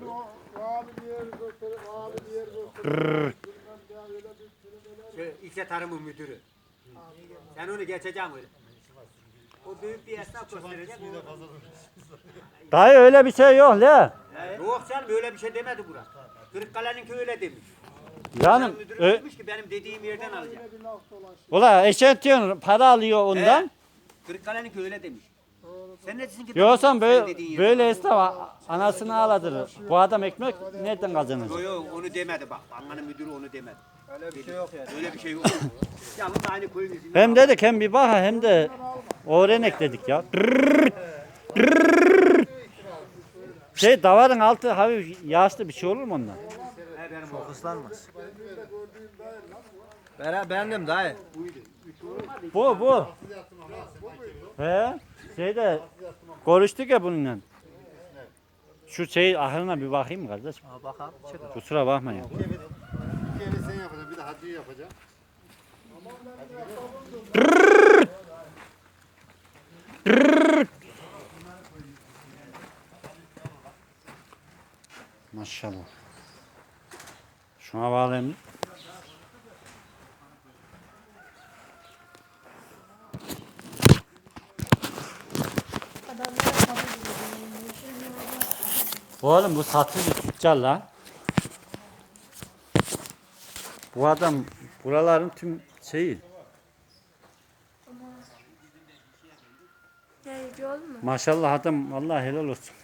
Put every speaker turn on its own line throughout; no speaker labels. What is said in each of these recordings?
Hani o abi bir yer gösterir, abi bir yer gösterir.
Şu ilçe tarımın müdürü. Sen onu geçeceksin öyle. O büyük bir esnaf gösterecek.
Dayı öyle bir şey yok la.
Yok canım öyle bir şey demedi Burak. Kırıkkale'ninki öyle demiş.
Yani ö-
demiş ki benim dediğim yerden alacak.
Ula eşek diyorsun para alıyor ondan.
Kırıkkale'ninki öyle demiş. Sen ne diyorsun ki?
Yoksa
Senin
böyle, böyle esnaf anasını ağlatır. Bu adam ekmek nereden kazanır?
Yok yok onu demedi bak. Banka'nın müdürü onu demedi.
Öyle bir şey yok yani.
Öyle bir şey yok. Yalnız aynı koyun izinden
Hem dedik hem bir bak hem de öğrenek dedik ya. Şey davarın altı hafif yağışlı bir şey olur mu ondan?
He benim
Çok ıslanmaz. Ben beğendim dayı.
Bu bu. He? Şeyde konuştuk ya bununla. Şu şey ahırına bir bakayım kardeş.
Ha bakalım. Çık.
Kusura bakmayın.
Bir kere sen yapacaksın, bir de hacı yapacaksın.
Maşallah. Şuna bağlayayım. Oğlum bu satıcı tüccar lan. Bu adam buraların tüm şeyi.
Yayıcı.
Maşallah adam Allah helal olsun.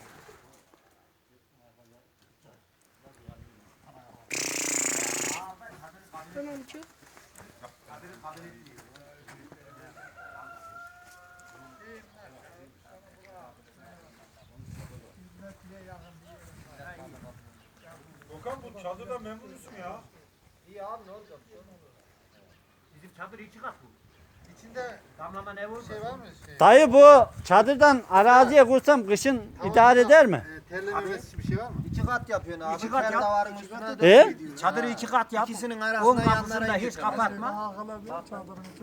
Tamam çok.
Okan bu çadırdan memnun musun ya?
İyi abi ne olacak?
Bizim çadır içi kat bu.
İçinde
Damlama ne oldu?
şey var mı? Şey,
Dayı bu çadırdan araziye kursam kışın idare eder mi?
e, terlememesi bir şey var mı?
İki kat yapıyorsun abi.
İki kat yap.
davarın üstüne de
E?
Çadırı iki kat yap.
İkisinin
Ön
arasında
kapısını
yanlara
da hiç kapatma.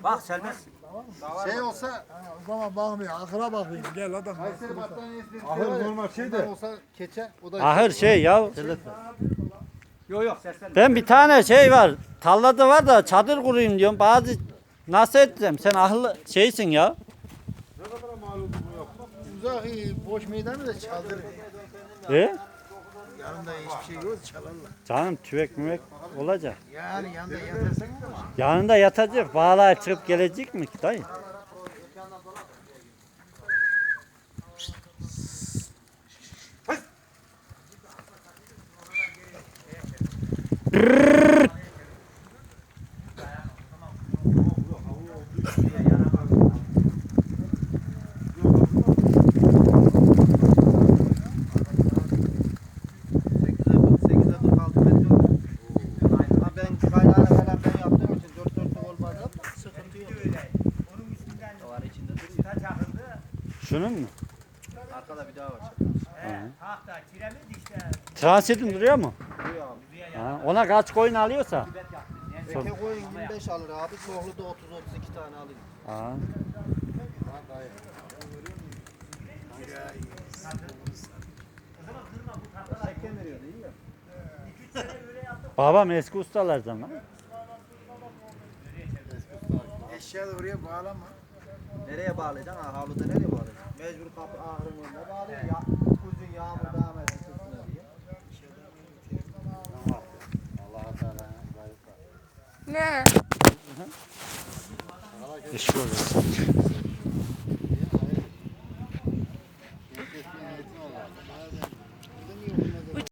Bak serbest.
Şey olsa,
O zaman bakmıyor. Ahıra bakayım. Gel adam.
Kayseri battaniyesi dedikleri
Ahır normal şey de.
olsa keçe, o da
Ahır şey ya.
Yok yok seslenme.
Ben bir tane şey var. Tallada var da çadır kurayım diyorum. Bazı nasıl edeceğim? Sen ahlı şeysin ya.
uzak, iyi, boş meydanı da çaldır.
E?
Yanında hiçbir şey yok, çalarlar.
Canım tüvek müvek olacak.
Yani yanında yatarsan
Yanında yatacak. Bağlığa çıkıp gelecek mi ki dayı?
Sekize
Şunun mu?
Arkada bir daha var.
Tahta, kiremit işte.
Transitin duruyor mu?
Duruyor abi.
Ha, ona kaç koyun alıyorsa.
Yani
Eke koyun 25 alır abi. Soğlu da 30-32 tane alır.
Ha.
Sekken veriyordu iyi ya.
Babam eski ustalardan lan.
eşya da oraya bağlama.
Nereye bağlayacaksın? Ha, havluda nereye bağlayacaksın? Mecbur kapı ahırın önüne bağlıyor. Ya, uzun yağmur devam etsin sırtına diye.
Allah Teala.
Ne?
İş görüyor.